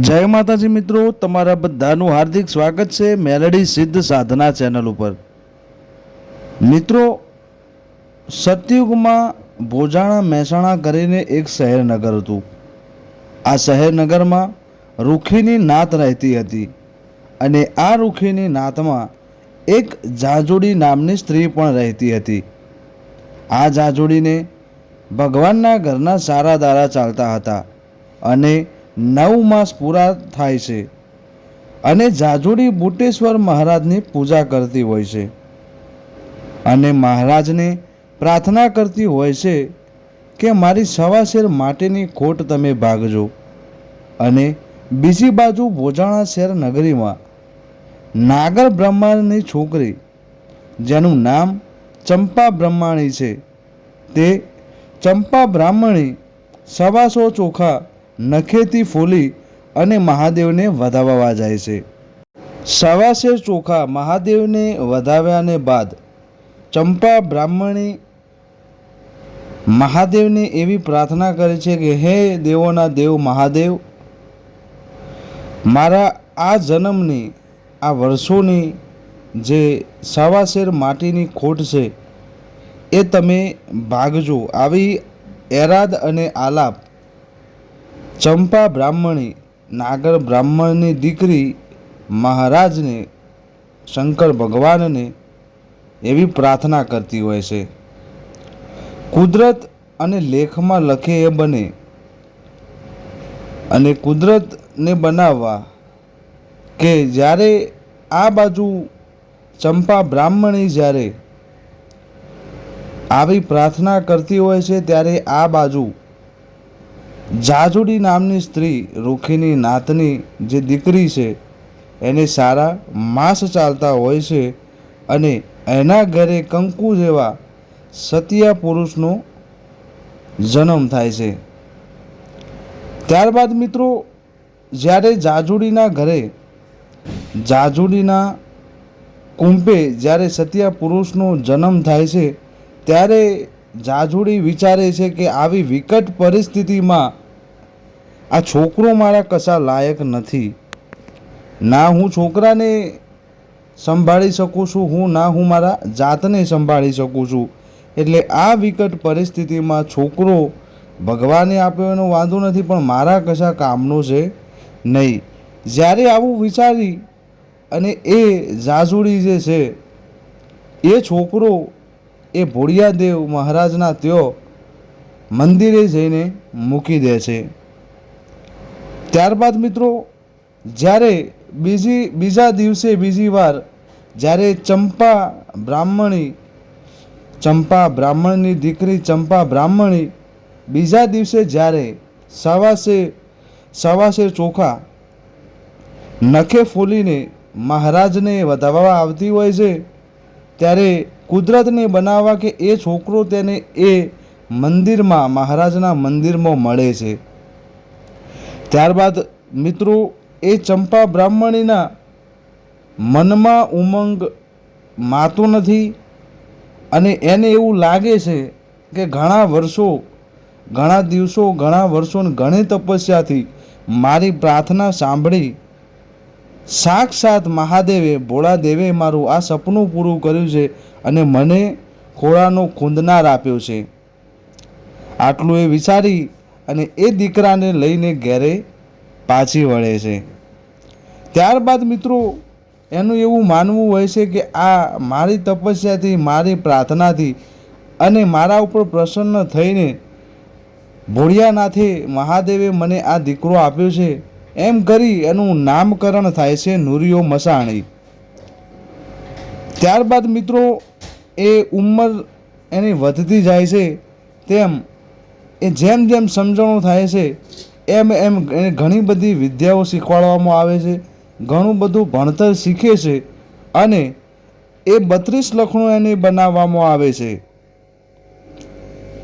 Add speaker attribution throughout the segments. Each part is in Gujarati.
Speaker 1: જય માતાજી મિત્રો, તમારા બધાનું હાર્દિક સ્વાગત છે મેલડી સિદ્ધ સાધના ચેનલ ઉપર. મિત્રો, સતયુગમાં ભોજાણા મહેસાણા કરીને એક શહેરનગર હતું. આ શહેરનગરમાં રૂખીની નાત રહેતી હતી અને આ રૂખીની નાતમાં એક જાજોડી નામની સ્ત્રી પણ રહેતી હતી. આ જાજોડીને ભગવાનના ઘરના સારા દારા ચાલતા હતા અને નવ માસ પૂરા થાય છે. અને જાજુડી બુટેશ્વર મહારાજની પૂજા કરતી હોય છે. અને મહારાજને પ્રાર્થના કરતી હોય છે કે મારી સવાશેર માટેની ખોટ તમે ભાગજો. અને બીજી બાજુ ભોજાણા શહેર નગરીમાં નાગર બ્રહ્માની છોકરી, જેનું નામ ચંપા બ્રહ્માણી છે, તે ચંપા બ્રાહ્મણી સવાસો ચોખા નખેથી ફોલી અને મહાદેવને વધાવવા જાય છે. સવાશેર ચોખા મહાદેવને વધાવ્યાને બાદ ચંપા બ્રાહ્મણી મહાદેવને એવી પ્રાર્થના કરે છે કે, હે દેવોના દેવ મહાદેવ, મારા આ જન્મની, આ વર્ષોની જે સવાશેર માટીની ખોટ છે, એ તમે ભાગજો. આવી એરાદ અને આલાપ ચંપા બ્રાહ્મણી, નાગર બ્રાહ્મણની દીકરી મહારાજને શંકર ભગવાનને એવી પ્રાર્થના કરતી હોય છે. કુદરત અને લેખમાં લખે એ બને. અને કુદરતને બનાવવા કે જ્યારે આ બાજુ ચંપા બ્રાહ્મણી જ્યારે આવી પ્રાર્થના કરતી હોય છે, ત્યારે આ બાજુ જાજુડી નામની સ્ત્રી રૂખીની નાતની જે દીકરી છે, એને સારા માસ ચાલતા હોય છે અને એના ઘરે કંકુ જેવા સતિયા પુરુષનો જન્મ થાય છે. ત્યારબાદ મિત્રો, જ્યારે જાજુડીના ઘરે, જાજુડીના કુંપે જ્યારે સતિયા પુરુષનો જન્મ થાય છે, ત્યારે જાજુડી વિચારે છે કે આવી વિકટ પરિસ્થિતિમાં આ છોકરો મારા કશા લાયક નથી. ના હું છોકરાને સંભાળી શકું છું, હું ના હું મારા જાતને સંભાળી શકું છું. એટલે આ વિકટ પરિસ્થિતિમાં છોકરો ભગવાને આપ્યો એનો વાંધો નથી, પણ મારા કશા કામનો છે નહીં. જ્યારે આવું વિચારી અને એ જાજુડી જે છે, એ છોકરો એ ભોળિયાદેવ મહારાજના તેઓ મંદિરે જઈને મૂકી દે છે. ત્યારબાદ મિત્રો, જ્યારે બીજી, બીજા દિવસે બીજી વાર, જ્યારે ચંપા બ્રાહ્મણી, ચંપા બ્રાહ્મણની દીકરી ચંપા બ્રાહ્મણી બીજા દિવસે જ્યારે સવાસે સવાસે ચોખા નખે ફોલીને મહારાજને વધાવવા આવતી હોય છે ત્યારે કુદરતને બનાવવા કે એ છોકરો તેને એ મંદિરમાં, મહારાજના મંદિરમાં મળે છે. ત્યારબાદ મિત્રો, એ ચંપા બ્રાહ્મણીના મનમાં ઉમંગ માતો નથી અને એને એવું લાગે છે કે ઘણા વર્ષો, ઘણા દિવસો, ઘણા વર્ષો ઘણી તપસ્યાથી મારી પ્રાર્થના સાંભળી સાક્ષાત મહાદેવે, ભોળાદેવે મારું આ સપનું પૂરું કર્યું છે અને મને ખોળાનો ખૂંદનાર આપ્યો છે. આટલું એ વિચારી અને એ દીકરાને લઈને ઘેરે પાછી વળે છે. ત્યારબાદ મિત્રો, એનું એવું માનવું હોય છે કે આ મારી તપસ્યાથી, મારી પ્રાર્થનાથી અને મારા ઉપર પ્રસન્ન થઈને ભોળિયાનાથે મહાદેવે મને આ દીકરો આપ્યો છે એમ કરી એનું નામકરણ થાય છે નુરિયો મસાણી. ત્યારબાદ મિત્રો, એ ઉંમર એની વધતી જાય છે, તેમ એ જેમ જેમ સમજણો થાય છે, એમ એમ એને ઘણી બધી વિદ્યાઓ શીખવાડવામાં આવે છે, ઘણું બધું ભણતર શીખે છે અને એ બત્રીસ લખણો એને બનાવવામાં આવે છે.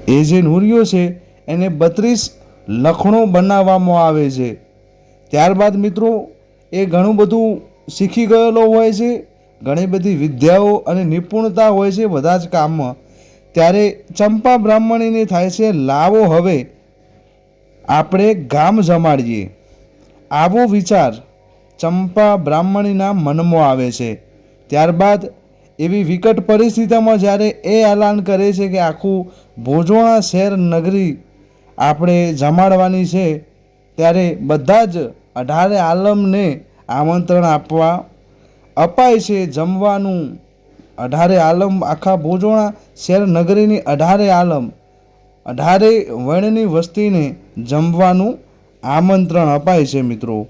Speaker 1: એ જે નુરિયો છે, એને બત્રીસ લખણો બનાવવામાં આવે છે. ત્યારબાદ મિત્રો, એ ઘણું બધું શીખી ગયેલો હોય છે, ઘણી બધી વિદ્યાઓ અને નિપુણતા હોય છે બધા જ કામમાં. ત્યારે ચંપા બ્રાહ્મણીને થાય છે, લાવો હવે, આપણે ગામ જમાડીએ. આવો વિચાર ચંપા બ્રાહ્મણીના મનમાં આવે છે. ત્યારબાદ એવી વિકટ પરિસ્થિતિમાં જ્યારે એ એલાન કરે છે કે આખું ભોજોણા શહેર નગરી આપણે જમાડવાની છે, ત્યારે બધા જ અઢારે આલમને આમંત્રણ આપવા અપાય છે જમવાનું. અઢારે આલમ આખા ભોજોણા શહેર નગરીની અઢારે આલમ. અઢારે વર્ણની વસ્તીને જમવાનું આમંત્રણ અપાય છે મિત્રો.